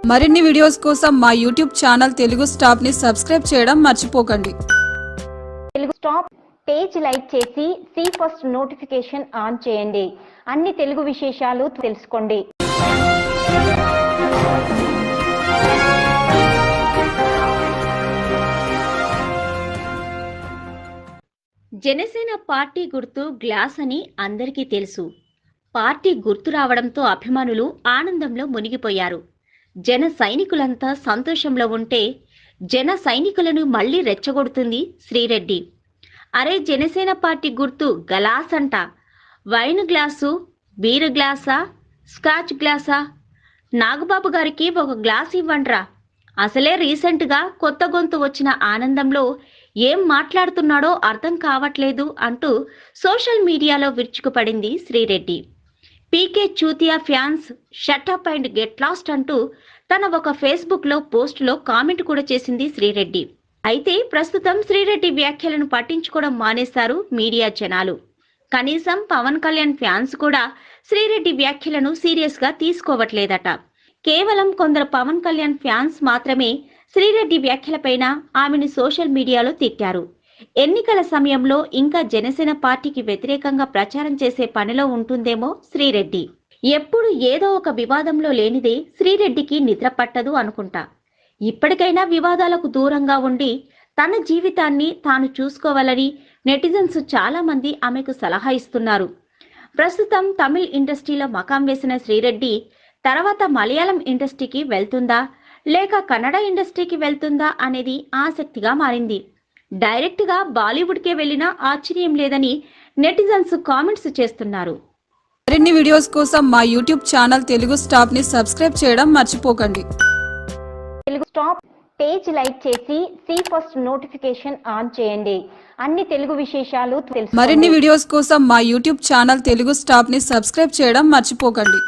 మరిన్ని వీడియోస్ కోసం మా యూట్యూబ్ ఛానల్ తెలుగు స్టాప్ని సబ్స్క్రైబ్ చేయడం మర్చిపోకండి. తెలుగు స్టాప్ పేజ్ లైక్ చేసి సి ఫస్ట్ నోటిఫికేషన్ ఆన్ చేయండి. అన్ని తెలుగు విశేషాలు తెలుసుకోండి. జనసేన పార్టీ గుర్తు గ్లాస్ అని అందరికీ తెలుసు. పార్టీ గుర్తు రావడంతో అభిమానులు ఆనందంలో మునిగిపోయారు. జన సైనికులంతా సంతోషంలో ఉంటే జన సైనికులను మళ్ళీ రెచ్చగొడుతుంది శ్రీరెడ్డి. అరే జనసేన పార్టీ గుర్తు గలాస్ అంట. వైన్ గ్లాసు బీర్ గ్లాసా స్కాచ్ గ్లాసా? నాగబాబు గారికి ఒక గ్లాస్ ఇవ్వండ్రా. అసలే రీసెంట్గా కొత్త గొంతు వచ్చిన ఆనందంలో ఏం మాట్లాడుతున్నాడో అర్థం కావట్లేదు అంటూ సోషల్ మీడియాలో విరుచుకుపడింది Srireddy. PK చూతియా fans shut up and get lost అంటూ తన ఒక ఫేస్బుక్లో పోస్టులో కామెంట్ కూడా చేసింది శ్రీరెడ్డి. అయితే ప్రస్తుతం శ్రీరెడ్డి వ్యాఖ్యలను పట్టించుకోవడం మానేశారు మీడియా జనాలు. కనీసం పవన్ కళ్యాణ్ ఫ్యాన్స్ కూడా శ్రీరెడ్డి వ్యాఖ్యలను సీరియస్గా తీసుకోవట్లేదట. కేవలం కొందరు పవన్ కళ్యాణ్ ఫ్యాన్స్ మాత్రమే శ్రీరెడ్డి వ్యాఖ్యలపైన ఆమెను సోషల్ మీడియాలో తిట్టారు. ఎన్నికల సమయంలో ఇంకా జనసేన పార్టీకి వ్యతిరేకంగా ప్రచారం చేసే పనిలో ఉంటుందేమో శ్రీరెడ్డి. ఎప్పుడు ఏదో ఒక వివాదంలో లేనిదే శ్రీరెడ్డికి నిద్ర పట్టదు అనుకుంటా. ఇప్పటికైనా వివాదాలకు దూరంగా ఉండి తన జీవితాన్ని తాను చూసుకోవాలని నెటిజన్స్ చాలా మంది ఆమెకు సలహా ఇస్తున్నారు. ప్రస్తుతం తమిళ్ ఇండస్ట్రీలో మకాం వేసిన శ్రీరెడ్డి తర్వాత మలయాళం ఇండస్ట్రీకి వెళ్తుందా లేక కన్నడ ఇండస్ట్రీకి వెళ్తుందా అనేది ఆసక్తిగా మారింది. డైరెక్ట్గా బాలీవుడ్కే వెళ్ళినా ఆశ్చర్యం లేదని నెటిజన్స్ కామెంట్స్ చేస్తున్నారు. మరిన్ని వీడియోస్ కోసం మా యూట్యూబ్ ఛానల్ తెలుగు స్టాప్ని సబ్స్క్రైబ్ చేయడం మర్చిపోకండి. తెలుగు స్టాప్ పేజ్ లైక్ చేసి సి ఫస్ట్ నోటిఫికేషన్ ఆన్ చేయండి. అన్ని తెలుగు విశేషాలు తెలుసుకోండి. మరిన్ని వీడియోస్ కోసం మా యూట్యూబ్ ఛానల్ తెలుగు స్టాప్ని సబ్స్క్రైబ్ చేయడం మర్చిపోకండి.